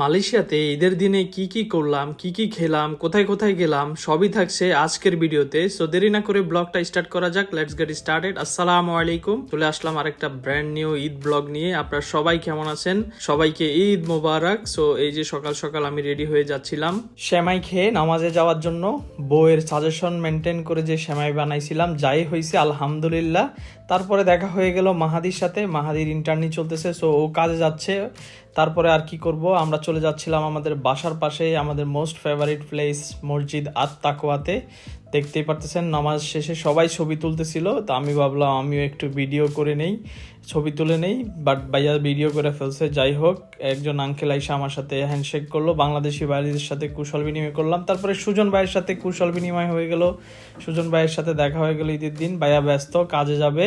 মালয়েশিয়াতে ঈদের দিনে কি কি করলাম, কি কি খেলাম, কোথায় কোথায় গেলাম, সবই থাকছে আজকের ভিডিওতে। সো দেরি না করে ব্লগটা স্টার্ট করা যাক। লেটস গেট স্টার্টেড আসসালামু আলাইকুম। চলে আসলাম আরেকটা ব্র্যান্ড নিউ ঈদ ব্লগ নিয়ে। আপনারা সবাই কেমন আছেন? সবাইকে ঈদ মোবারক। সো এই যে সকাল সকাল আমি রেডি হয়ে যাচ্ছিলাম শ্যামাই খেয়ে নামাজে যাওয়ার জন্য। বউয়ের সাজেশন মেনটেন করে যে শ্যামাই বানাইছিলাম, যাই হয়েছে আলহামদুলিল্লাহ। তারপরে দেখা হয়ে গেল মাহাদির সাথে। মাহাদির ইন্টারনি চলতেছে। সো ও কাজে যাচ্ছে। তারপরে আর কি করব? আমরা চলে যাচ্ছিলাম আমাদের বাসার পাশে, আমাদের মোস্ট ফেভারিট প্লেস মসজিদ আত তাকোয়াতে দেখতেই পারতেছেন, নামাজ শেষে সবাই ছবি তুলতেছিল। তো আমি ভাবলাম, আমিও একটু ভিডিও করে নেই, ছবি তুলে নেই। বাট ভাইয়া ভিডিও করে ফেলছে, যাই হোক, একজন আঙ্কেল আইসা আমার সাথে হ্যান্ডশেক করল। বাংলাদেশি ভাইদের সাথে কুশল বিনিময় করলাম। তারপরে সুজন ভাইয়ের সাথে কুশল বিনিময় হয়ে গেল। সুজন ভাইয়ের সাথে দেখা হয়ে গেল ঈদের দিন। ভাইয়া ব্যস্ত, কাজে যাবে।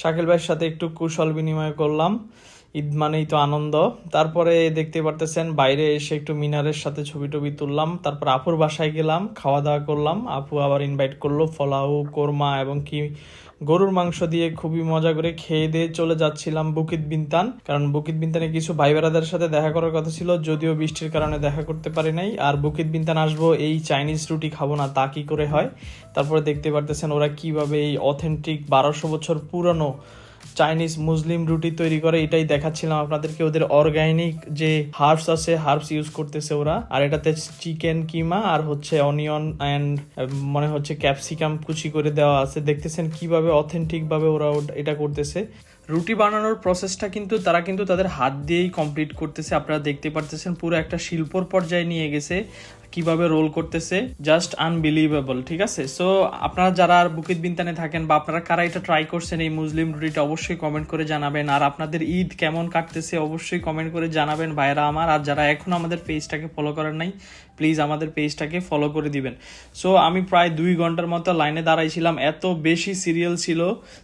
শাকিল ভাইয়ের সাথে একটু কুশল বিনিময় করলাম। ঈদ মানেই তো আনন্দ। তারপরে দেখতে পারতেছেন, বাইরে এসে একটু মিনারের সাথে ছবি টবি তুললাম। তারপর আপুর বাসায় গেলাম খাওয়া দাওয়া করলাম। আপু আবার ইনভাইট করল ফলাউ কোরমা এবং কি গরুর মাংস দিয়ে খুবই মজা করে খেয়ে দিয়ে চলে যাচ্ছিলাম বুকিত বিনতান। কারণ বুকিত বিনতানে কিছু ভাই বেড়াদের সাথে দেখা করার কথা ছিল, যদিও বৃষ্টির কারণে দেখা করতে পারি নাই। আর বুকিত বিনতান আসব, এই চাইনিজ রুটি খাব না, তা কি করে হয়? তারপরে দেখতে পারতেছেন ওরা কীভাবে এই অথেন্টিক বারোশো বছর পুরনো চাইনিজ মুসলিম রুটি তৈরি করে, এটাই দেখাচ্ছিলাম আপনাদেরকে। ওদের অর্গানিক যে হার্বস আছে হার্বস ইউজ করতেছে ওরা। আর এটাতে চিকেন কিমা আর হচ্ছে অনিয়ন অ্যান্ড মনে হচ্ছে ক্যাপসিকাম কুচি করে দেওয়া আছে। দেখতেছেন কীভাবে অথেন্টিক ভাবে ওরা এটা করতেছে। রুটি বানানোর প্রসেসটা কিন্তু, তারা কিন্তু তাদের হাত দিয়েই কমপ্লিট করতেছে। আপনারা দেখতে পারতেছেন, পুরো একটা শিল্পর পর্যায়ে নিয়ে গেছে। কীভাবে রোল করতেছে জাস্ট আনবিলিভেবল ঠিক আছে? সো আপনারা যারা বুকিত বিনতানে থাকেন বা আপনারা কারা এটা ট্রাই করছেন এই মুসলিম রুটিটা অবশ্যই কমেন্ট করে জানাবেন। আর আপনাদের ঈদ কেমন কাটতেছে অবশ্যই কমেন্ট করে জানাবেন ভাইরা আমার। আর যারা এখন আমাদের পেজটাকে ফলো করেন নাই প্লিজ আমাদের পেজটাকে ফলো করে দিবেন। সো আমি প্রায় দুই ঘণ্টার মতো লাইনে দাঁড়াইছিলাম। এত বেশি সিরিয়াল ছিল।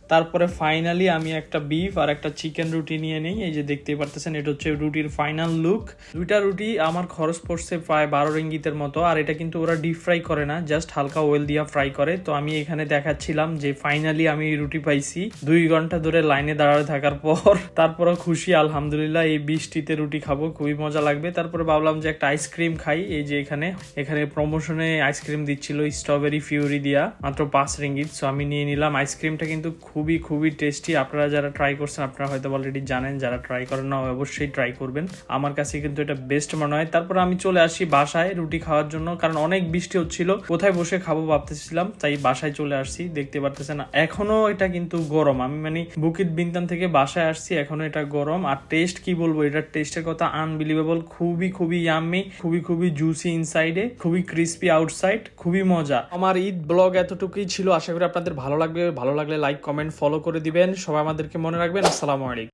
তারপরে ফাইনালি আমি একটা বিফ আর একটা চিকেন রুটি নিয়ে নিই। এই যে দেখতেই পারতেছেন, এটা হচ্ছে রুটির ফাইনাল লুক দুইটা রুটি আমার খরচ পড়ছে প্রায় বারো রিঙ্গিতের মতো। আর এটা কিন্তু ওরা ডিপ ফ্রাই করে না জাস্ট হালকা ওয়েল দিয়া ফ্রাই করে। তো আমি এখানে দেখাচ্ছিলাম যে ফাইনালি আমি রুটি পাইছি। দুই ঘণ্টা ধরে লাইনে দাঁড়ায় থাকার পর তারপরে খুশি, আলহামদুলিল্লাহ, এই বৃষ্টিতে রুটি খাব, খুবই মজা লাগবে। তারপরে ভাবলাম যে একটা আইসক্রিম খাই। এই যে এখানে। এখানে প্রমোশনে আইসক্রিম দিচ্ছিল স্ট্রবেরি ফিউরি দিয়া। মাত্র পাঁচ রিঙ্গিত সো আমি নিয়ে নিলাম। আইসক্রিমটা কিন্তু খুবই খুবই টেস্টি আপনারা যারা ট্রাই করছেন, আপনারা হয়তো অলরেডি জানেন। যারা ট্রাই করেন না, অবশ্যই ট্রাই করবেন। আমার কাছে কিন্তু এটা বেস্ট মনে হয়। তারপর আমি চলে আসি বাসায় রুটি খাওয়ার জন্য, কারণ অনেক বৃষ্টি হচ্ছিল। কোথায় বসে খাব ভাবতেছিলাম, তাই বাসায় চলে আসছি। দেখতে পারতেছেন এখনও এটা কিন্তু গরম। আমি মানে বুকিত বিনতান থেকে বাসায় আসছি, এখনও এটা গরম। আর টেস্ট কি বলব? এটার টেস্টের কথা আনবিলিভেবল খুবই খুবই ইয়াম্মি খুবই খুবই জুসি ইনসাইডে খুবই ক্রিস্পি আউটসাইড খুবই মজা। আমার ঈদ ব্লগ এতটুকুই ছিল, আশা করি আপনাদের ভালো লাগবে। ভালো লাগলে লাইক কমেন্ট ফলো করে দিবেন। সবাই আমাদেরকে মনে রাখবেন। আসসালামু আলাইকুম।